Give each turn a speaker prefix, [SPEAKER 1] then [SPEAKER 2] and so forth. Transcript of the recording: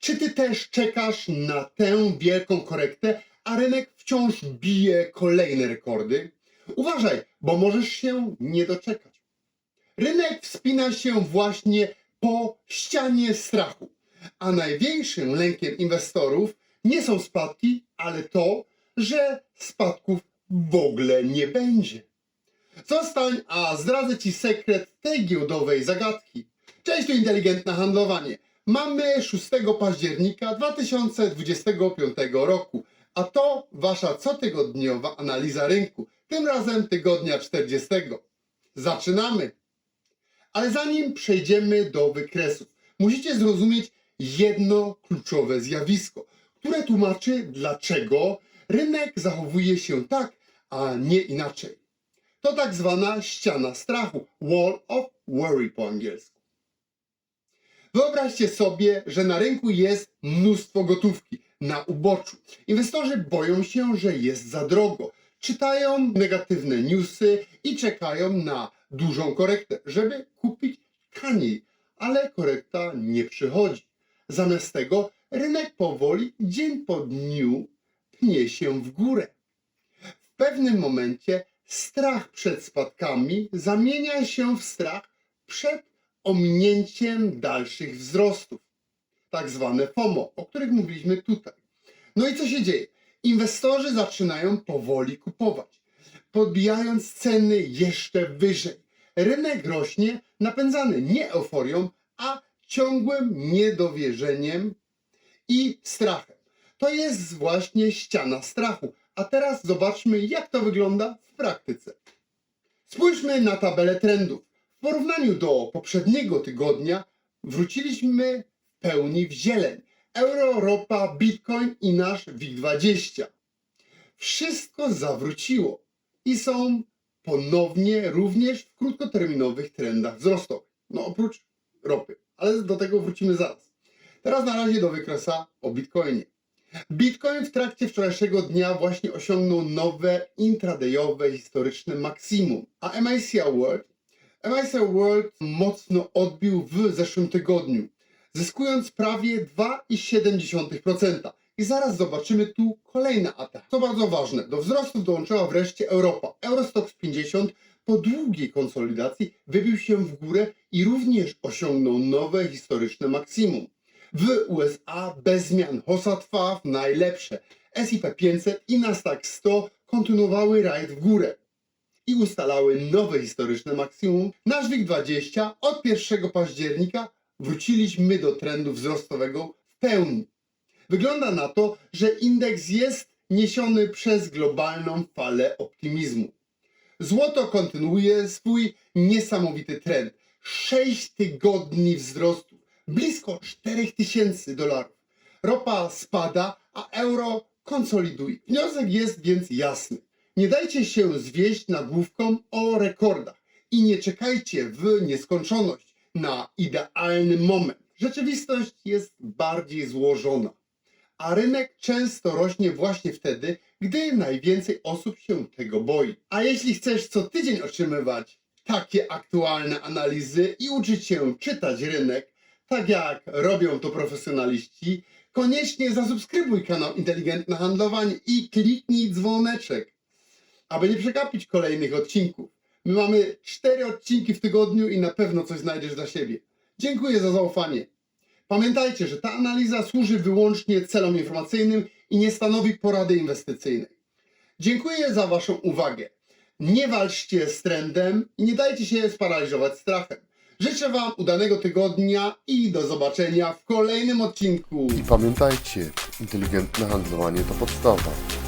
[SPEAKER 1] Czy ty też czekasz na tę wielką korektę, a rynek wciąż bije kolejne rekordy? Uważaj, bo możesz się nie doczekać. Rynek wspina się właśnie po ścianie strachu, a największym lękiem inwestorów nie są spadki, ale to, że spadków w ogóle nie będzie. Zostań, a zdradzę Ci sekret tej giełdowej zagadki. Cześć, tu inteligentne handlowanie. Mamy 6 października 2025 roku, a to Wasza cotygodniowa analiza rynku, tym razem tygodnia 40. Zaczynamy! Ale zanim przejdziemy do wykresów, musicie zrozumieć jedno kluczowe zjawisko, które tłumaczy, dlaczego rynek zachowuje się tak, a nie inaczej. To tak zwana ściana strachu, wall of worry po angielsku. Wyobraźcie sobie, że na rynku jest mnóstwo gotówki na uboczu. Inwestorzy boją się, że jest za drogo. Czytają negatywne newsy i czekają na dużą korektę, żeby kupić taniej, ale korekta nie przychodzi. Zamiast tego rynek powoli, dzień po dniu, pnie się w górę. W pewnym momencie strach przed spadkami zamienia się w strach przed ominięciem dalszych wzrostów. Tak zwane FOMO, o których mówiliśmy tutaj. No i co się dzieje? Inwestorzy zaczynają powoli kupować, podbijając ceny jeszcze wyżej. Rynek rośnie napędzany nie euforią, a ciągłym niedowierzeniem i strachem. To jest właśnie ściana strachu. A teraz zobaczmy, jak to wygląda w praktyce. Spójrzmy na tabelę trendów. W porównaniu do poprzedniego tygodnia wróciliśmy w pełni w zieleń. Euro, ropa, bitcoin i nasz WIG20. Wszystko zawróciło i są ponownie również w krótkoterminowych trendach wzrostowych. No oprócz ropy, ale do tego wrócimy zaraz. Teraz na razie do wykresu o bitcoinie. Bitcoin w trakcie wczorajszego dnia właśnie osiągnął nowe intradayowe historyczne maksimum, a MICA World, MICA World mocno odbił w zeszłym tygodniu, zyskując prawie 2,7%. I zaraz zobaczymy tu kolejny atak. Co bardzo ważne, do wzrostów dołączyła wreszcie Europa. Eurostox 50 po długiej konsolidacji wybił się w górę i również osiągnął nowe historyczne maksimum. W USA bez zmian Hossa trwa w najlepsze. S&P 500 i Nasdaq 100 kontynuowały rajd w górę i ustalały nowe historyczne maksimum. Nasz WIG20 od 1 października wróciliśmy do trendu wzrostowego w pełni. Wygląda na to, że indeks jest niesiony przez globalną falę optymizmu. Złoto kontynuuje swój niesamowity trend. 6 tygodni wzrostu, blisko 4000 dolarów. Ropa spada, a euro konsoliduje. Wniosek jest więc jasny. Nie dajcie się zwieść nagłówkom o rekordach i nie czekajcie w nieskończoność na idealny moment. Rzeczywistość jest bardziej złożona, a rynek często rośnie właśnie wtedy, gdy najwięcej osób się tego boi. A jeśli chcesz co tydzień otrzymywać takie aktualne analizy i uczyć się czytać rynek, tak jak robią to profesjonaliści, koniecznie zasubskrybuj kanał Inteligentne Handlowanie i kliknij dzwoneczek, aby nie przegapić kolejnych odcinków. My mamy cztery odcinki w tygodniu i na pewno coś znajdziesz dla siebie. Dziękuję za zaufanie. Pamiętajcie, że ta analiza służy wyłącznie celom informacyjnym i nie stanowi porady inwestycyjnej. Dziękuję za Waszą uwagę. Nie walczcie z trendem i nie dajcie się sparaliżować strachem. Życzę Wam udanego tygodnia i do zobaczenia w kolejnym odcinku.
[SPEAKER 2] I pamiętajcie, inteligentne handlowanie to podstawa.